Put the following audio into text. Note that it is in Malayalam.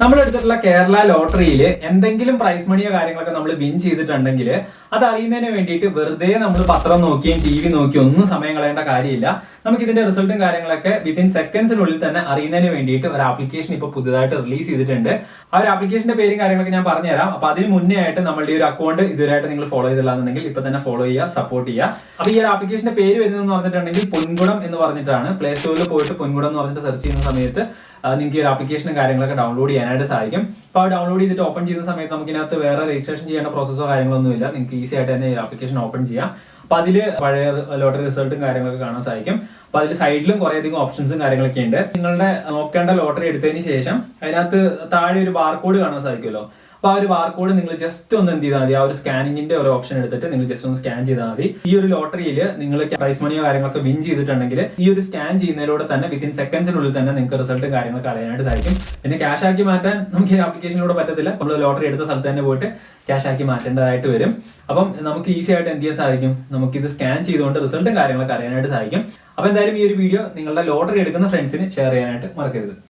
നമ്മൾ എടുത്തിട്ടുള്ള കേരള ലോട്ടറിയിൽ എന്തെങ്കിലും പ്രൈസ് മണിയോ കാര്യങ്ങളൊക്കെ നമ്മൾ വിൻ ചെയ്തിട്ടുണ്ടെങ്കിൽ അത് അറിയുന്നതിന് വേണ്ടിയിട്ട് വെറുതെ നമ്മൾ പത്രം നോക്കിയും ടി വി നോക്കിയും ഒന്നും സമയം കളയേണ്ട കാര്യമില്ല. നമുക്ക് ഇതിന്റെ റിസൾട്ടും കാര്യങ്ങളൊക്കെ വിത്തിൻ സെക്കൻഡ്സിനുള്ളിൽ തന്നെ അറിയുന്നതിന് വേണ്ടിയിട്ട് ഒരു ആപ്ലിക്കേഷൻ ഇപ്പോൾ പുതുതായിട്ട് റിലീസ് ചെയ്തിട്ടുണ്ട്. ആ ഒരു ആപ്ലിക്കേഷന്റെ പേരും കാര്യങ്ങളൊക്കെ ഞാൻ പറഞ്ഞുതരാം. അപ്പൊ അതിന് മുന്നേ ആയിട്ട് നമ്മളുടെ ഒരു അക്കൗണ്ട് ഇതുവരെയായിട്ട് നിങ്ങൾ ഫോളോ ചെയ്തില്ലാന്നുണ്ടെങ്കിൽ ഇപ്പൊ തന്നെ ഫോളോ ചെയ്യുക സപ്പോർട്ട് ചെയ്യുക. അപ്പൊ ഈ ആപ്ലിക്കേഷന്റെ പേര് വരുന്നതെന്ന് പറഞ്ഞിട്ടുണ്ടെങ്കിൽ പൊൻകുടം എന്ന് പറഞ്ഞിട്ടാണ്. പ്ലേ സ്റ്റോറിൽ പോയിട്ട് പൊൻകുടം എന്ന് പറഞ്ഞിട്ട് സെർച്ച് ചെയ്യുന്ന സമയത്ത് നിങ്ങൾക്ക് ഈ ഒരു ആപ്ലിക്കേഷനും കാര്യങ്ങളൊക്കെ ഡൗൺലോഡ് ചെയ്യാനായിട്ട് സാധിക്കും. അപ്പോൾ ആ ഡൗൺലോഡ് ചെയ്തിട്ട് ഓപ്പൺ ചെയ്യുന്ന സമയത്ത് നമുക്ക് ഇതിനകത്ത് വേറെ രജിസ്ട്രേഷൻ ചെയ്യേണ്ട പ്രോസസ്സോ കാര്യങ്ങളൊന്നുമില്ല നിങ്ങൾക്ക് ഈസി ആയിട്ട് തന്നെ ഈ ആപ്ലിക്കേഷൻ ഓപ്പൺ ചെയ്യാം. അപ്പൊ അതിൽ പഴയ ലോട്ടറി റിസൾട്ടും കാര്യങ്ങളൊക്കെ കാണാൻ സാധിക്കും. അപ്പൊ അതിൽ സൈഡിലും കുറെ അധികം ഓപ്ഷൻസും കാര്യങ്ങളൊക്കെ ഉണ്ട് നിങ്ങളുടെ നോക്കേണ്ട ലോട്ടറി എടുത്തതിന് ശേഷം അതിനകത്ത് താഴെ ഒരു ബാർകോഡ് കാണാൻ സാധിക്കുമല്ലോ. അപ്പൊ ആ ഒരു ബാർകോഡ് നിങ്ങൾ ജസ്റ്റ് ഒന്ന് എന്ത് ചെയ്താൽ മതി. ആ ഒരു സ്കാനിങ്ങിന്റെ ഒരു ഓപ്ഷൻ എടുത്തിട്ട് നിങ്ങൾ ജസ്റ്റ് ഒന്ന് സ്കാൻ ചെയ്താൽ മതി. ഈ ഒരു ലോട്ടറിയിൽ നിങ്ങൾ പ്രൈസ് മണിയോ കാര്യങ്ങളൊക്കെ വിൻ ചെയ്തിട്ടുണ്ടെങ്കിൽ ഈ ഒരു സ്കാൻ ചെയ്യുന്നതിലൂടെ തന്നെ വിത്തിൻ സെക്കൻഡ്സിനുള്ളിൽ തന്നെ നിങ്ങൾക്ക് റിസൾട്ട് കാര്യങ്ങളൊക്കെ അറിയാനായിട്ട് സാധിക്കും. പിന്നെ ക്യാഷ് ആക്കി മാറ്റാൻ നമുക്ക് ഈ ആപ്ലിക്കേഷനിലൂടെ പറ്റത്തില്ല. നമ്മൾ ലോട്ടറി എടുത്ത സ്ഥലത്ത് തന്നെ പോയിട്ട് ക്യാഷ് ആക്കി മാറ്റേണ്ടതായിട്ട് വരും. അപ്പം നമുക്ക് ഈസി ആയിട്ട് എന്ത് ചെയ്യാൻ സാധിക്കും? നമുക്ക് ഇത് സ്കാൻ ചെയ്തുകൊണ്ട് റിസൾട്ടും കാര്യങ്ങളൊക്കെ അറിയാനായിട്ട് സാധിക്കും. അപ്പൊ എന്തായാലും ഈ ഒരു വീഡിയോ നിങ്ങളുടെ ലോട്ടറി എടുക്കുന്ന ഫ്രണ്ട്സിന് ഷെയർ ചെയ്യാനായിട്ട് മറക്കരുത്.